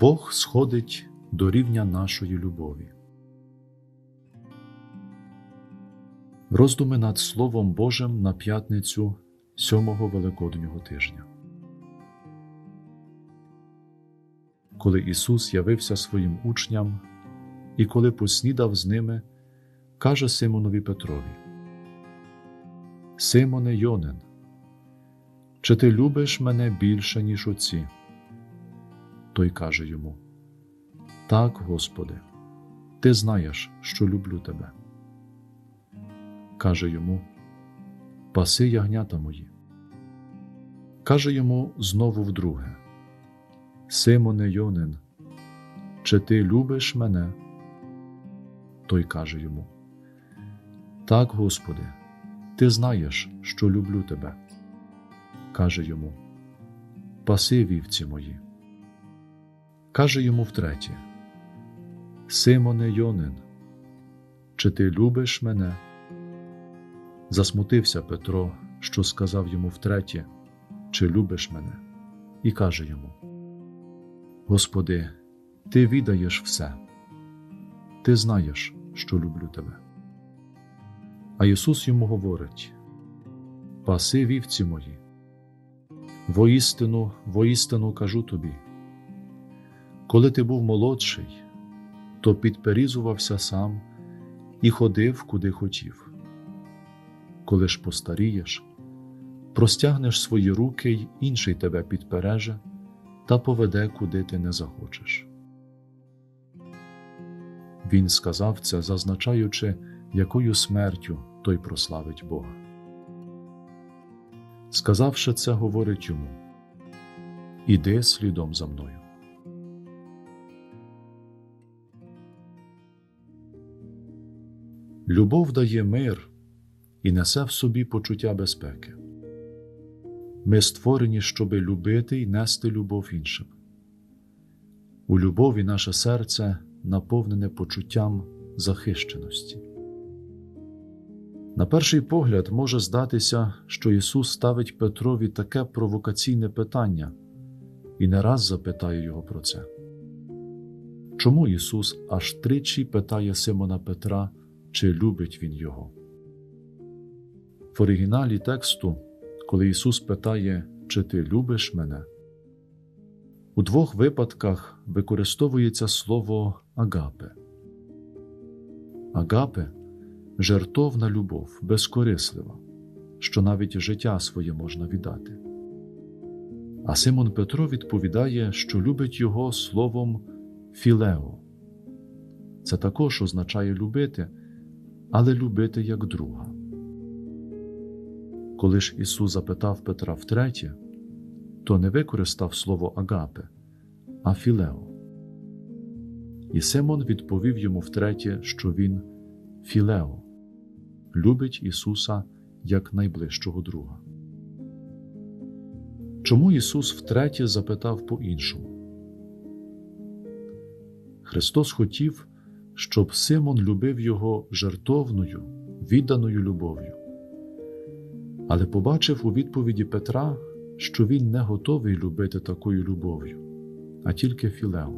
Бог сходить до рівня нашої любові. Роздуми над Словом Божим на п'ятницю сьомого Великоднього тижня. Коли Ісус явився своїм учням і коли поснідав з ними, каже Симонові Петрові: Симоне Йонин, чи ти любиш мене більше, ніж оці? Той каже йому: Так, Господи, ти знаєш, що люблю тебе. Каже йому: Паси ягнята мої. Каже йому знову вдруге: Симоне Йонин, чи ти любиш мене? Той каже йому: Так, Господи, ти знаєш, що люблю тебе. Каже йому: Паси вівці мої. Каже йому втретє: Симоне Йонин, чи ти любиш мене? Засмутився Петро, що сказав йому втретє, чи любиш мене, і каже йому: Господи, Ти відаєш все, Ти знаєш, що люблю тебе. А Ісус йому говорить: Паси вівці мої, воістину, воістину кажу тобі. Коли ти був молодший, то підперізувався сам і ходив, куди хотів. Коли ж постарієш, простягнеш свої руки й інший тебе підпереже та поведе, куди ти не захочеш. Він сказав це, зазначаючи, якою смертю той прославить Бога. Сказавши це, говорить йому: Іди слідом за мною. Любов дає мир і несе в собі почуття безпеки. Ми створені, щоби любити і нести любов іншим. У любові наше серце наповнене почуттям захищеності. На перший погляд може здатися, що Ісус ставить Петрові таке провокаційне питання і не раз запитає його про це. Чому Ісус аж тричі питає Симона Петра? Чи любить він його. В оригіналі тексту, коли Ісус питає, чи ти любиш мене, у двох випадках використовується слово агапе. Агапе жертовна любов, безкорислива, що навіть життя своє можна віддати. А Симон Петро відповідає, що любить його словом філео. Це також означає любити але любити як друга. Коли ж Ісус запитав Петра втретє, то не використав слово агапе, а філео. І Симон відповів йому втретє, що він філео, любить Ісуса як найближчого друга. Чому Ісус втретє запитав по іншому? Христос хотів, щоб Симон любив його жертовною, відданою любов'ю. Але побачив у відповіді Петра, що він не готовий любити такою любов'ю, а тільки філео.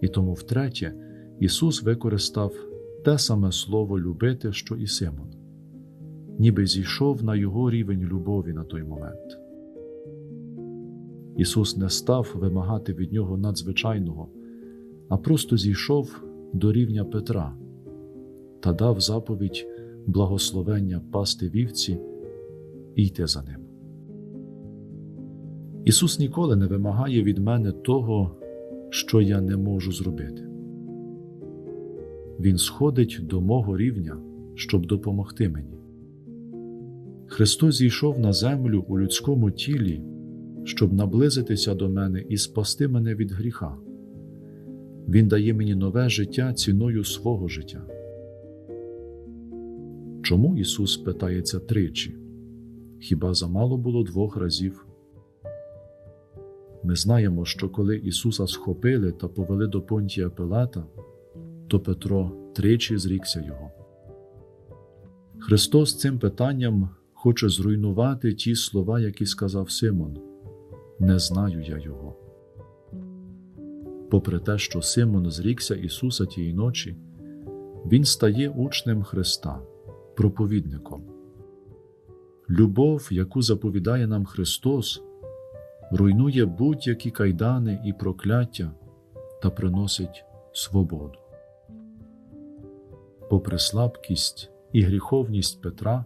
І тому втретє Ісус використав те саме слово любити, що і Симон, ніби зійшов на його рівень любові на той момент. Ісус не став вимагати від нього надзвичайного а просто зійшов до рівня Петра та дав заповідь благословення пасти вівці і йти за ним. Ісус ніколи не вимагає від мене того, що я не можу зробити. Він сходить до мого рівня, щоб допомогти мені. Христос зійшов на землю у людському тілі, щоб наблизитися до мене і спасти мене від гріха. Він дає мені нове життя ціною свого життя. Чому Ісус питається тричі? Хіба замало було двох разів? Ми знаємо, що коли Ісуса схопили та повели до Понтія Пилата, то Петро тричі зрікся Його. Христос цим питанням хоче зруйнувати ті слова, які сказав Симон: Не знаю я Його. Попри те, що Симон зрікся Ісуса тієї ночі, він стає учнем Христа, проповідником. Любов, яку заповідає нам Христос, руйнує будь-які кайдани і прокляття та приносить свободу. Попри слабкість і гріховність Петра,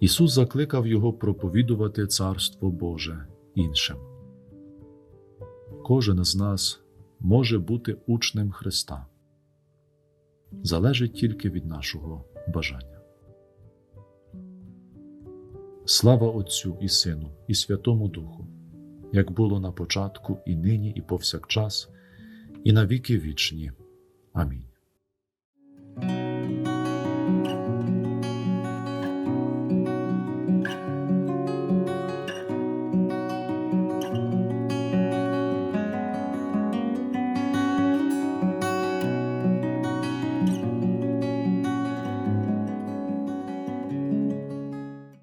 Ісус закликав його проповідувати Царство Боже іншим. Кожен з нас може бути учнем Христа. Залежить тільки від нашого бажання. Слава Отцю і Сину, і Святому Духу, як було на початку, і нині, і повсякчас, і на віки вічні. Амінь.